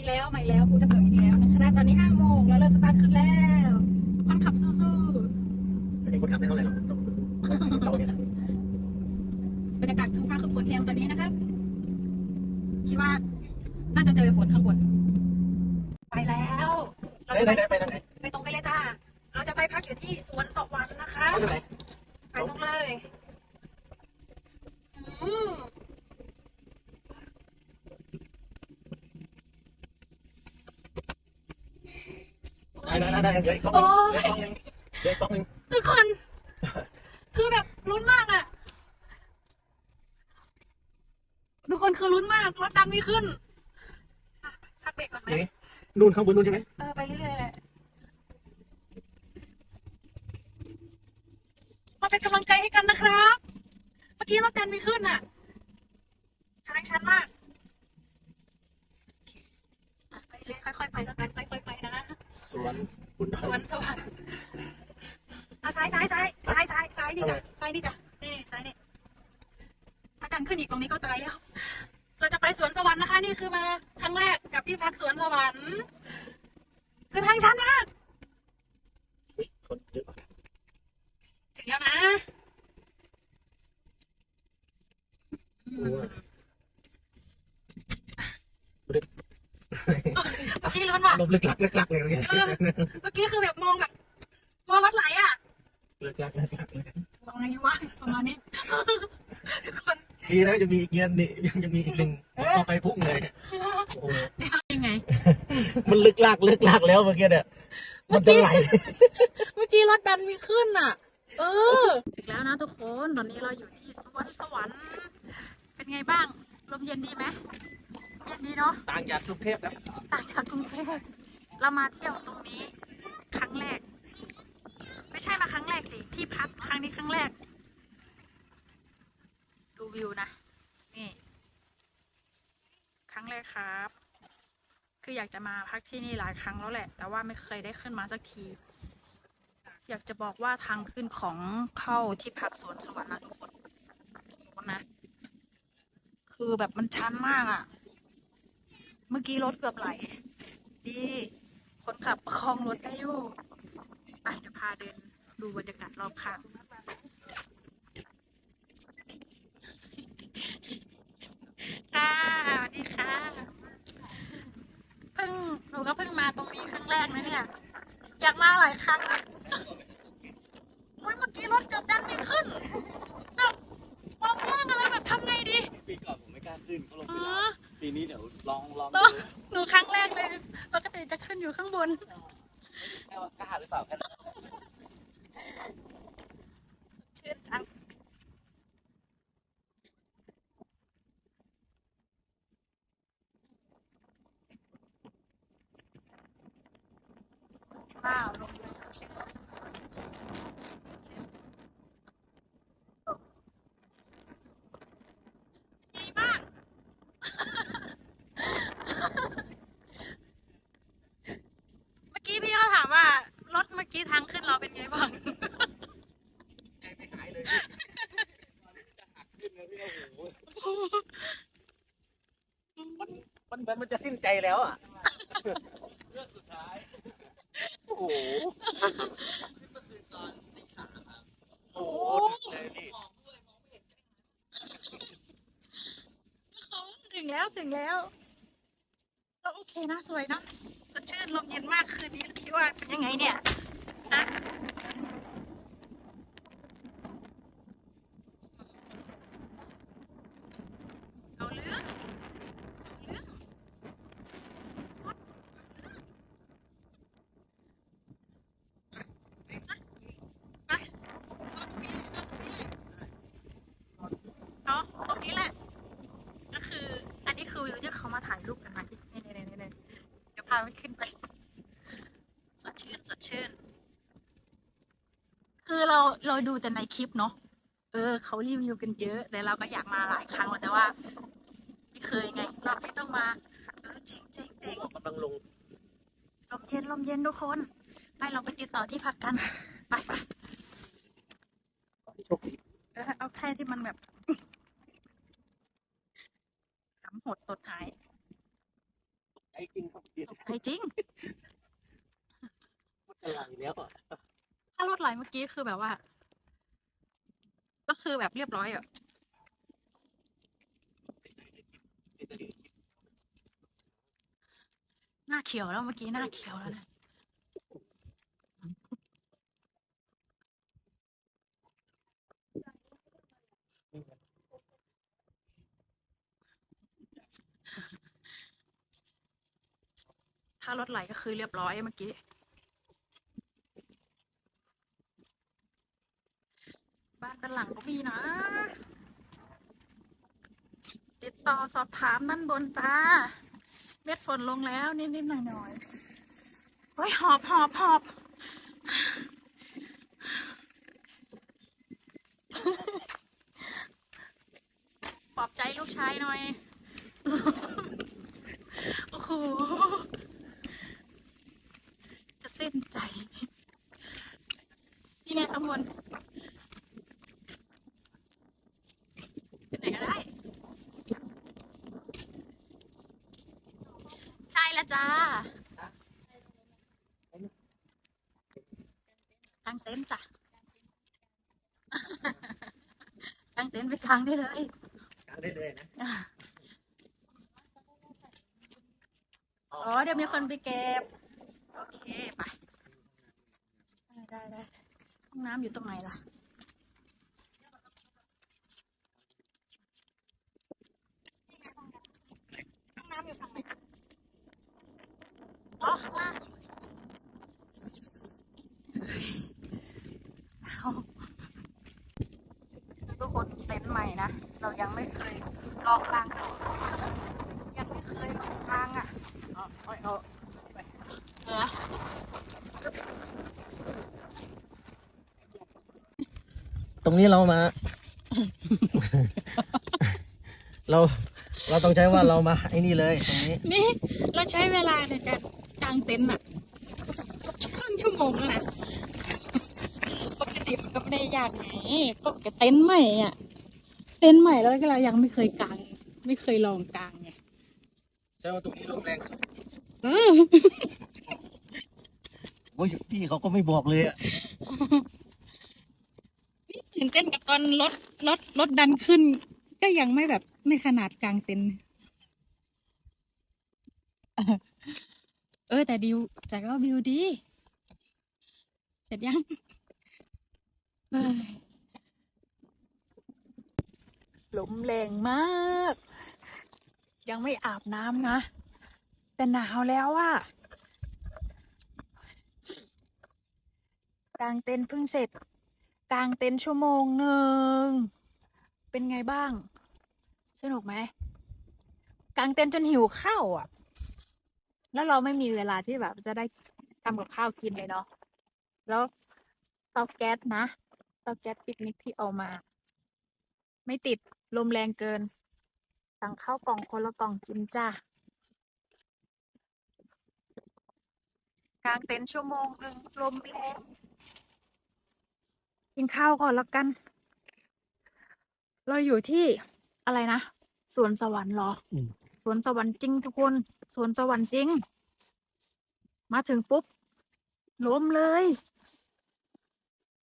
อีกแล้วมาอีกแล้วภูทับเบิกอีกแล้วนะครับตอนนี้ห้าโมงแล้วเริ่มสตาร์ทขึ้นแล้วคนขับสู้ไอ้คนขับไม่เท่าไหร่หรอกเราเนี่ยๆบรรยากาศคือฟ้าคือฝนแทมตอนนี้นะครับคิดว่าน่าจะเจอฝนข้างบน ไปแล้วเราไหนจะไหนไปไหนไปทางไหนไปตรงไปเลยจ้าเราจะไปพักอยู่ที่สวนสวรรค์นะคะไปทางไหน ไปตรงเลยอืม ได้ได้ได้เดี๋ยวอีกกล้องนึงเดี๋ยวอีกกล้องนึงเดี๋ยวอีกกล้องทุกคน คือแบบลุ้นมากอะทุกคนคือลุ้นมากรถดันไม่ขึ้นอะพักเบรกก่อนไหมนนู่นข้างบนนู่นใช่ไหมเออไปเรื่อยๆแหละมาเป็นกำลังใจให้กันนะครับ เมื่อกี้รถดันไม่ขึ้นอะทางชันมากโอเคอะไปเลยค่อยๆไปแล้วกันไป สวนคุณสวนสวรรค์อะซ้ายซ้ายซ้ายซ้ายซ้ายซ้ายนี่จ้ะซ้ายนี่จ้ะนี่นี่ซ้ายนี่ถ้าดันขึ้นอีกตรงนี้ก็ตายแล้ว เราจะไปสวนสวรรค์นะคะ นี่คือมาครั้งแรกกับที่พักสวนสวรรค์ คือทางชันมาก คนเยอะ ถึงแล้วนะ โอ้ย เมื่อกี้ลุ้นว่ะลมลึกลักลึกลักเลยเนี่ยเออเมื่อกี้คือแบบมองแบบมองรถไหลอะลึกลักลึกลักเลยมองไงวะประมาณนี้ทุกคนดีนะจะมีอีกเงี้ยนี่ยังจะมีอีกหนึ่งต่อไปพุ่งเลยโอ้ยังไง มันลึกลักลึกลักแล้วเมื่อกี้เนี่ยมันจะไหล เมื่อกี้รถดันมีขึ้นอะ เออ ถึงแล้วนะทุกคน ตอนนี้เราอยู่ที่สวนสวรรค์ เป็นไงบ้าง ลมเย็นดีไหมเย็นดีเนาะต่างจากกรุงเทพแล้วต่างจากกรุงเทพเรามาเที่ยวตรงนี้ครั้งแรก ไม่ใช่มาครั้งแรกสิ ที่พักครั้งนี้ครั้งแรก ดูวิวนะ นี่ ครั้งแรกครับ คืออยากจะมาพักที่นี่หลายครั้งแล้วแหละ แต่ว่าไม่เคยได้ขึ้นมาสักที อยากจะบอกว่าทางขึ้นของเข้าที่พักสวนสวรรค์นะทุกคนทุกคนนะ คือแบบมันชันมากอะ่ะ เมื่อกี้รถเกือบไหล ดีคนขับประคองรถได้อยู่ไปเดี๋ยวพาเดินดูบรรยากาศรอบข้างค่ะสวัสดีค่ะ เพิ่งหนูก็เพิ่งมาตรงนี้ครั้งแรกนะเนี่ย อยากมาหลายครั้งแล้วเมื่อกี้รถเกือบดันไม่ขึ้น นี้เดี๋ยวลองลองแล้ดูวหนูครั้งแรกเลย ปกติจะขึ้นอยู่ข้างบนแค่ว่ากล้าหรือเปล่าแค่นั้นชื่นจังว้าวลงไปสดชื่นไงบ้าง เมื่อกี้พี่เขาถามว่า รถเมื่อกี้ทางขึ้นเราเป็นไงบ้างไม่หายเลยขึ้นเลยพี่โอ้โหมันมันมันจะสิ้นใจแล้วอะเรื่องสุดท้ายโอ้โหขึ้นเมื่อคืนตอนตีสามครับโอ้โหหนักเลยนี่มองด้วยมองไม่เห็นเขาถึงแล้วถึงแล้วก็โอเคนะสวยเนอะสดชื่นลมเย็นมากคืนนี้คิดว่าเป็นยังไงเนี่ยฮะ เอาเลืองเอาเรื่องไปเอาตรงนี้แหละ ก็คือ อันนี้คือวิวที่เขามาถ่ายรูปกันนะนี่นี่นี่นี่เดี๋ยวพามันขึ้นไป สดชื่นสดชื่น เราเราดูแต่ในคลิปเนาะเออเขารีวิวกันเยอะ แต่เราก็อยากมาหลายครั้งแล้วแต่ว่า ไม่เคยไงเราไม่ต้องมาเออเจ๋งเจ๋งเจ๋งกำลังลงลมเย็นลมเย็นทุกคน ไปเราไปติดต่อที่พักกัน ไปไปโชคดีเออเอาแค่ที่มันแบบขำหดตดหายไอ้กินเขาไปจริงอะไรแล้วอะถ้ารถไหลเมื่อกี้คือแบบว่าก็ คือแบบเรียบร้อยอะหน้าเขียวแล้วเมื่อกี้หน้าเขียวแล้วนะถ้ารถไหลก็คือเรียบร้อยเมื่อกี้ บ้านด้านหลังก็มีนะ ติดต่อสอบถามด้านบนจ้า เม็ดฝนลงแล้วนิดๆหน่อยๆเฮ้ยหอบหอบหอบปลอบใจลูกชายหน่อย โอ้โห จะเส้นใจ นี่ไงข้างบนไปไหนก็ได้ ใช่แล้ว จ้ากางเต็นท์จ้ะกางเต็นท์ไปกางได้เลยกางได้เลยนะอ๋อเดี๋ยวมีคนไปเก็บ โอเค ไป ได้ได้ได้ห้องน้ำอยู่ตรงไหนล่ะ ห้องน้ำอยู่ฝั่งไหน อข้างล่างทุกคนเต็นท์ใหม่นะ เรายังไม่เคยลองกลางสักทียังไม่เคยลองกลางอะเอาเอาเอาเออตรงนี้เรามา เรา เราต้องใช้ว่าเรามาไอ้นี่เลยตรงนี้ นี่ เราใช้เวลาในการางเต็นท์อะครึ่งชั่วโมงแล้วนะปกติมันก็ไม่ได้ยากไงก็กับเต็นท์ใหม่อะ เต็นท์ใหม่แล้วก็เรายังไม่เคยกาง ไม่เคยลองกางไงใช่ว่าตรงนี้ลมแรงสุดเออโอ้ยพี่เขาก็ไม่บอกเลยอะนี่ตื่นเต้นกับตอนรถรถรถดันขึ้น ก็ยังไม่แบบไม่ขนาดกลางเต็นท์ เออแต่ดิวแต่ก็วิวดี เสร็จยังเอ้ยลมแรงมาก ยังไม่อาบน้ำนะ แต่หนาวแล้วอะกลางเต็นท์เพิ่งเสร็จ กลางเต็นท์ชั่วโมงหนึ่ง เป็นไงบ้าง สนุกไหมกลางเต็นท์จนหิวข้าวอะ แล้วเราไม่มีเวลาที่แบบจะได้ทำกับข้าวกินเลยเนาะแล้วเตาแก๊สนะเตาแก๊สปิกนิกที่เอามา ไม่ติดลมแรงเกิน สั่งข้าวกล่องคนละกล่องกินจ้ากลางเต็นท์ชั่วโมงหนึ่งลมแรงกินข้าวก่อนแล้วกัน เราอยู่ที่อะไรนะสวนสวรรค์เหรออมสวนสวรรค์จริงทุกคน สวนสวรรค์จริง มาถึงปุ๊บล้มเลย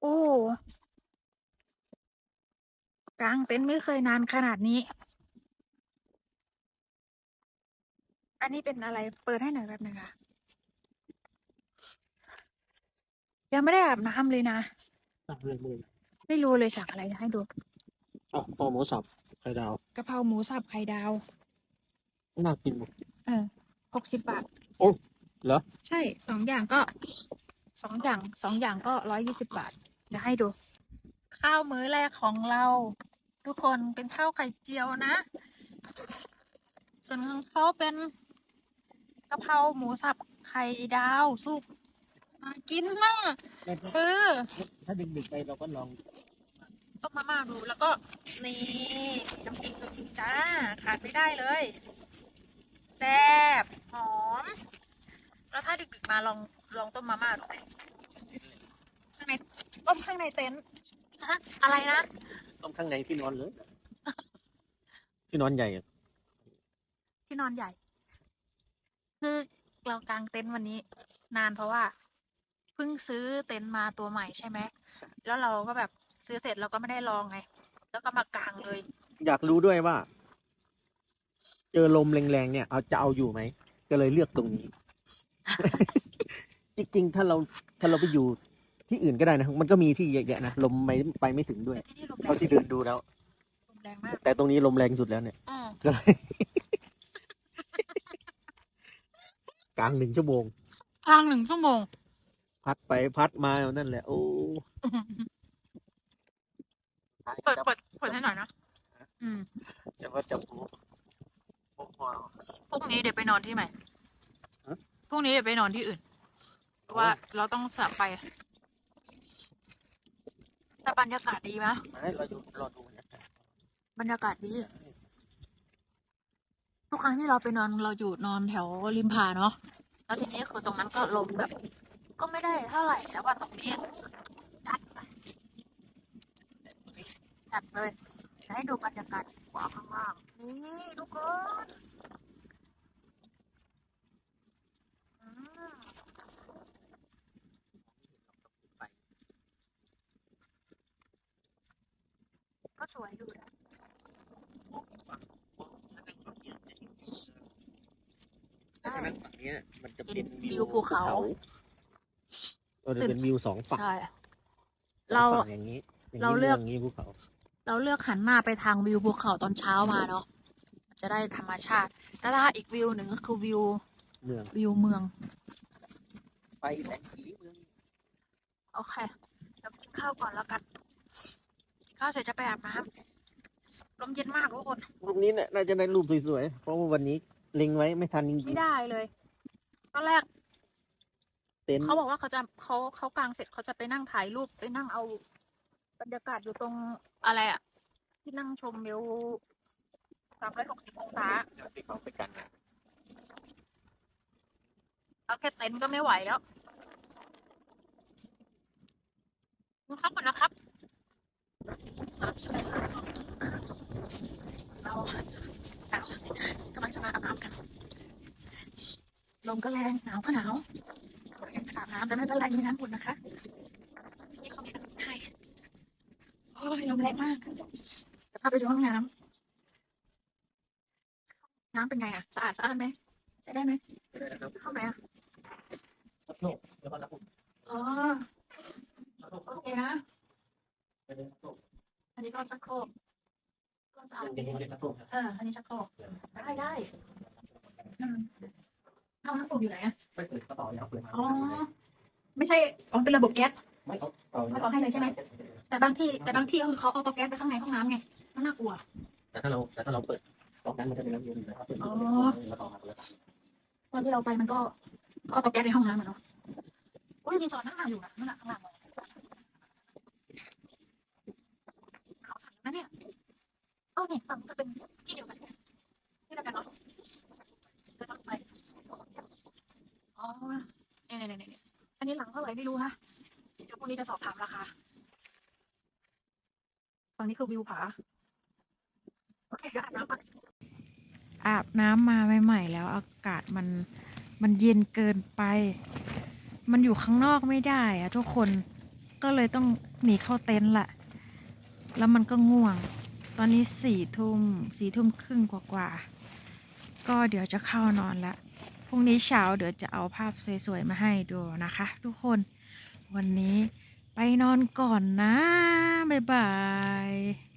โอ้กลางเต็นท์ไม่เคยนานขนาดนี้ อันนี้เป็นอะไรเปิดให้หน่อยแป๊บนึงค่ะยังไม่ได้อาบน้ำเลยนะตักเลยเลยไม่รู้เลยสั่งอะไรให้ดูเอาพอหมูสับไข่ดาวกะเพราหมูสับไข่ดาว น่ากินหมดเออหกสิบบาท โอ้เหรอ ใช่สองอย่างก็สองอย่างสองอย่างก็ร้อยยี่สิบบาทเดี๋ยวให้ดู ข้าวมื้อแรกของเรา ทุกคนเป็นข้าวไข่เจียวนะ ส่วนของเขาเป็นกะเพราหมูสับไข่ดาวสุกน่ากินมากเออถ้าดึกๆไปเราก็ลองต้มมาม่าดูแล้วก็นี่น้ำพริกน้ำพริกจ้าขาดไม่ได้เลย แซ่บหอม แล้วถ้า ดึกๆมาลองลองต้มมาม่าดูไหมข้างในต้มข้างในเต็นท์ฮะอะไรนะ ต้มข้างในที่นอนเลยที่นอนใหญ่อะที่นอนใหญ่ คือเรากางเต็นท์วันนี้ นานเพราะว่าเพิ่งซื้อเต็นท์มาตัวใหม่ใช่ไหม แล้วเราก็แบบซื้อเสร็จเราก็ไม่ได้ลองไง แล้วก็มากางเลย อยากรู้ด้วยว่า เจอลมแรงๆเนี่ยเอาจะเอาอยู่ไหมก็เลยเลือกตรงนี้ จริงๆ ถ้าเราถ้าเราไปอยู่ที่อื่นก็ได้นะ มันก็มีที่เยอะแยะนะ ลมไม่ไปไม่ถึงด้วย แต่ที่นี่ลมแรเท่างที่เดินดูแล้ว ลมแรงมากแต่ตรงนี้ลมแรงสุดแล้วเนี่ย อืมก็เลย กลางหนึ่งชั่วโมง ทางหนึ่งชั่วโมง พัดไปพัดมานั่นแหละ โอ้เปิดเปิดเปิดให้หน่อยนะอืมจะว่าจะพูดโอ้โหพรุ่งนี้เดี๋ยวไปนอนที่ไหนฮะ พรุ่งนี้เดี๋ยวไปนอนที่อื่นเพราะว่าเราต้องสลับไปแต่บรรยากาศดีไหมไม่เราอยู่รอดูบรรยากาศบรรยากาศดี ทุกครั้งที่เราไปนอนเราอยู่นอนแถวริมผาเนาะแล้วทีนี้คือตรงนั้นก็ลมแบบ ก็ไม่ได้เท่าไหร่แต่ว่าตรงนี้จัดจัดเลยจะให้ดูบรรยากาศกว่าข้างล่างนี่ทุกคน สวยอยู่นะแต่ถ้านั่งฝั่งเนี้ย มันจะเป็นเป็นวิวิวภูเขาเราจะเป็นวิวสองฝั่งใช่สเราองฝั่งอย่างนี้ย่งนี้ เราเลือกย่างนี้ภูเขา เราเลือกหันหน้าไปทางวิวภูเขาตอนเช้ามาเนาะ จะได้ธรรมชาติแต่ถ้าอีกวิวหนึ่งก็คือวิวเมืองวิวเมือง ไปแสงสีเมือง โอเคเดี๋ยวกินข้าวก่อนแล้วกันกิน ข้าวเสร็จจะไปอาบน้ำลมเย็นมากทุกคน รูปนี้เนี่ยน่าจะได้รูปสวยๆ เพราะว่าวันนี้เล็งไว้ไม่ทันจริไม่งได้เลย ตอนแรกๆเต็นท์เขาบอกว่าเขาจะเขาเขากางเสร็จเขาจะไปนั่งถ่ายรูปไปนั่งเอาบรรยากาศอยู่ตรงอะไรอะที่นั่งชมวิวสามร้อยหกสิบองศา ที่เขาไปกันนะเอาแค่เต็นท์ก็ไม่ไหวแล้วกินข้าวก่อนนะครับ เราหนาวกำลังจะมาอาบน้ำกัน ลมก็แรงหนาวก็หนาวอยากจะอาบน้ำแต่ไม่เป็นไรมีน้ำอุ่นนะคะที่นี่เขามีน้ำให้โอ้ยลมแรงมากจะพาไปดูห้องน้ำน้ำเป็นไงอะสะอาดสะอาดไหมใช้ได้ไหมเข้าไหมอะอ๋อโอเคนะ อันนี้ก็ชักโครกก็สะอาดดีเอออันนี้ชักโครกได้ได้อืมเอาน้ำปูอยู่ไหนอะอ๋อไม่ใช่อ๋อเป็นระบบแก๊สเขาต่อให้เลยใช่ไหมแต่บางที่แต่บางที่ก็คือเขาเอาเตาแก๊สไปข้างในห้องน้ำไงมันน่ากลัว แต่ถ้าเราแต่ถ้าเราเปิดตอนนั้นมันจะเป็นน้ำเย็นนะครับอ๋อตอนที่เราไปมันก็ก็เอาเตาแก๊สในห้องน้ำอะเนาะโอ้ยรีสอร์ทนั่งอยู่นะนั่นแหละข้างหลังเลยเขาสั่งนะเนี่ยเอเนี่ยฝั่งก็เป็นที่เดียวกันที่เดียวกันเนาะเดินออกไปอ๋อเนี่ยเนี่ยเนี่ยอันนี้หลังเท่าไหร่ไม่รู้ฮะเดี๋ยวพรุ่งนี้จะสอบถามราคาฝั่งนี้คือวิวผาโอเคเดี๋ยวอาบน้ำก่อนอาบน้ำมาใหม่ๆแล้วอากาศมันมันเย็นเกินไป มันอยู่ข้างนอกไม่ได้อะทุกคนก็เลยต้องหนีเข้าเต็นท์ละ แล้วมันก็ง่วง อนนี้สี่ทุ่มสี่ทุ่มครึ่งกว่าๆก็เดี๋ยวจะเข้านอนละพรุ่งนี้เช้าเดี๋ยวจะเอาภาพสวยๆมาให้ดูนะคะ ทุกคนวันนี้ไปนอนก่อนนะ บ๊ายบาย